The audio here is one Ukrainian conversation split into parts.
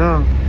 있습니다.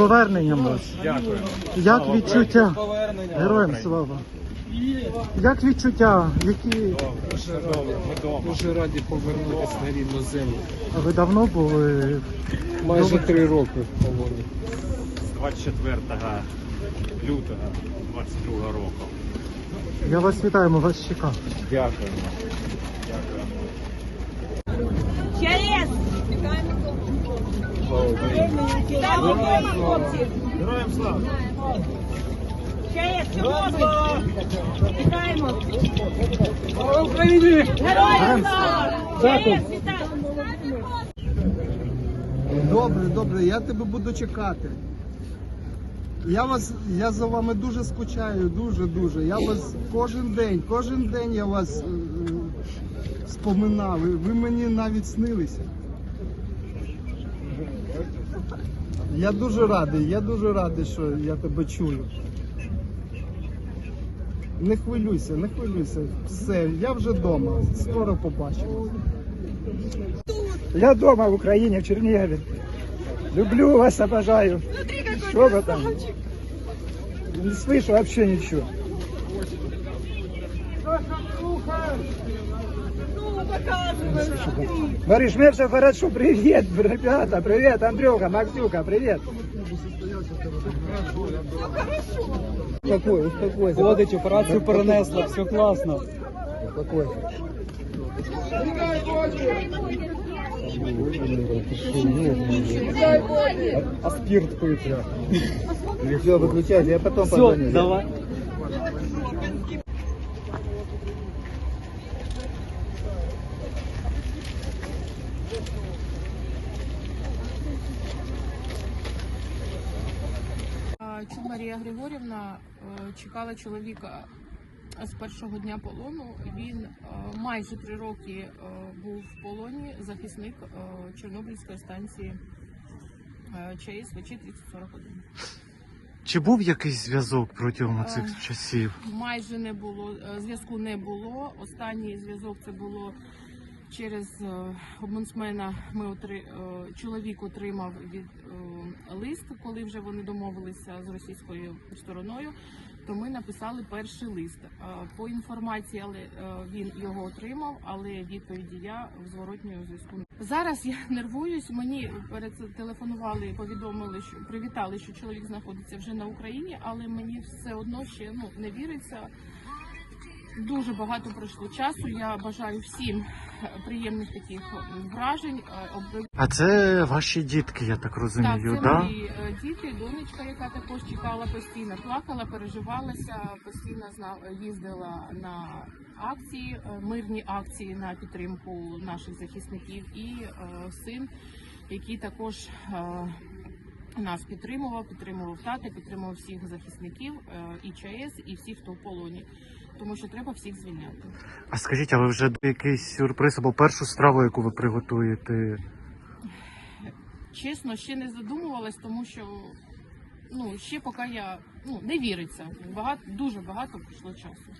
Поверненням вас. Дякую. Як відчуття? Героям слава. Як відчуття? Які Дуже раді, дуже раді повернутися на рідну землю. А ви давно були? Майже три роки в полоні. З 24 лютого 22 року. Я вас вітаю, ми вас чекав. Дякуємо. ЧАЕС! Вітаємо хлопців! Героям слава! Чорнобиль! Вітаємо! Слава Україні! Героям слава! Добре, добре, я тебе буду чекати. Я вас, я за вами дуже скучаю, дуже, дуже. Я вас кожен день, кожен день я вас е, споминав. Ви, ви мені навіть снилися. Я дуже радий, я дуже радий, що я тебе чую. Не хвилюйся, не хвилюйся. Все, я вже вдома. Скоро побачимо. Я дома в Украине, в Чернигове. Люблю вас, обожаю. Что вы там? Не слышу вообще ничего. Мариш, мне все хорошо. Привет, ребята, привет, Андрюха, Максюка, привет. Успокой, успокойся. Ходить, операцію перенесла, все класно. Успокойся. А спирт пити. Все, выключайте, я потом Все, позвоню. давай. А, Марія Григорівна е, чекала чоловіка з першого дня полону. Він е, майже три роки е, був в полоні, захисник е, Чорнобильської станції е, ЧАЕС ВЧ 3041. Чи був якийсь зв'язок протягом Е. цих часів? Майже не було е, зв'язку. Не було. Останній зв'язок це було через е, омбудсмена. Ми отри... е, чоловік отримав від е, лист, коли вже вони домовилися з російською стороною. То ми написали перший лист. По інформації, але він його отримав, але відповіді я в зворотньому зв'язку. Зараз я нервуюсь. Мені перед телефонували, повідомили, що привітали, що чоловік знаходиться вже на Україні, але мені все одно ще ну не віриться. Дуже багато пройшло часу. Я бажаю всім е, приємних таких вражень. е, А це ваші дітки, я так Так, розумію, це да? мої е, діти, донечка, яка також чекала постійно, плакала, переживалася, постійно їздила на акції, е, мирні акції на підтримку наших захисників, і е, син, який також е, нас підтримував, підтримував тата, підтримував всіх захисників е, і ЧАЕС, і всіх, хто в полоні. Тому що треба всіх звільняти. А скажіть, а ви вже якийсь сюрприз або першу страву, яку ви приготуєте? Чесно, ще не задумувалась, тому що ну ще поки я ну не віриться. Багато дуже багато пройшло часу.